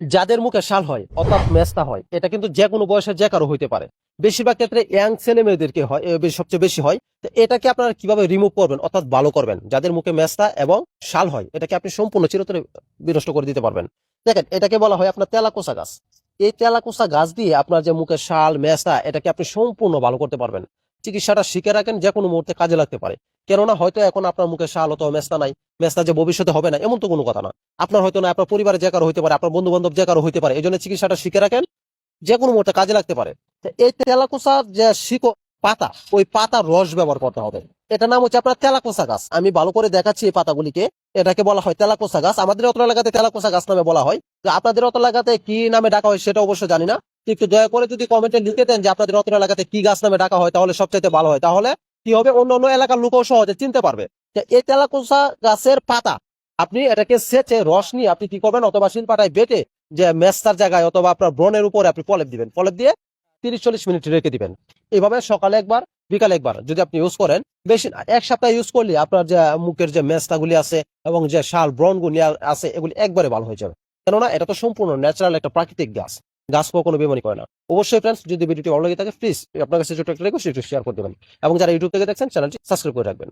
যাদের মুখে শাল হয়, অর্থাৎ মেস্তা হয়, এটা কিন্তু যে কোনো বয়সের যে কারও হইতে পারে। বেশিরভাগ ক্ষেত্রে ইয়াং ছেলে মেয়েদেরকে হয় সবচেয়ে বেশি হয়। তো এটাকে আপনারা কীভাবে রিমুভ করবেন, অর্থাৎ ভালো করবেন? যাদের মুখে মেস্তা এবং শাল হয়, এটাকে আপনি সম্পূর্ণ চিরতরে বিনষ্ট করে দিতে পারবেন। দেখেন, এটাকে বলা হয় আপনার তেলাকোষা গাছ। এই তেলাকোষা গাছ দিয়ে আপনার যে মুখে শাল, মেস্তা, এটাকে আপনি সম্পূর্ণ ভালো করতে পারবেন। চিকিৎসাটা শিখে রাখেন, যে কোনো মুহূর্তে কাজে লাগতে পারে। কেননা হয়তো এখন আপনার মুখে শাল অথবা মেস্তা নাই, মেস্তা যে ভবিষ্যতে হবে না, এমন তো কোনো কথা না। আপনার হয়তো না, আপনার পরিবারে যে কারও হইতে পারে, আপনার বন্ধু বান্ধব যে কারও হইতে পারে এই জন্য চিকিৎসাটা শিখে রাখেন, যে কোনো মুহূর্তে কাজে লাগতে পারে। এই তেলাকোষা যে শিকো, পাতা, ওই পাতার রস ব্যবহার করতে হবে। এটা নাম হচ্ছে আপনার তেলাকোষা গাছ। আমি ভালো করে দেখাচ্ছি এই পাতাগুলিকে। এটাকে বলা হয় তেলাকোষা গাছ। আমাদের অত এলাকাতে তেলাকোষা গাছ নামে বলা হয়। আপনাদের অত এলাকাতে কি নামে ডাকা হয় সেটা অবশ্য জানি না। একটু দয়া করে যদি কমেন্টে লিখে দেন যে আপনাদের অত এলাকাতে কি গাছ নামে ডাকা হয়, তাহলে সবচাইতে ভালো হয়। তাহলে কি হবে? অন্য অন্য এলাকার লোকও সহজে চিনতে পারবে। এই তেলাকোষা গাছের পাতা, আপনি এটাকে সেচে, রস নিয়ে আপনি কি করবেন? অথবা শিলপাটায় বেটে যে মেস্তার জায়গায় অথবা আপনার ব্রণের উপরে আপনি পলেপ দিবেন। পলেপ দিয়ে তিরিশ চল্লিশ মিনিট রেখে দিবেন। এইভাবে সকালে একবার, বিকালে একবার যদি আপনি ইউজ করেন, বেশি এক সপ্তাহ ইউজ করলে আপনার যে মুখের যে মেস্তাগুলি আছে এবং যে শাল ব্রণগুলি আছে, এগুলি একবারে ভালো হয়ে যাবে। কেননা এটা তো সম্পূর্ণ ন্যাচারাল একটা প্রাকৃতিক গাছ। গাছ কখনো বেমানি করে না। অবশ্যই ফ্রেন্ডস যদি ভিডিওটি ভালো লাগে থাকে প্লিজ আপনার কাছে ছোট একটা রিকোয়েস্ট শেয়ার করে দেবেন। এবং যারা ইউটিউব থেকে দেখছেন চ্যানেলটি সাবস্ক্রাইব করে রাখবেন।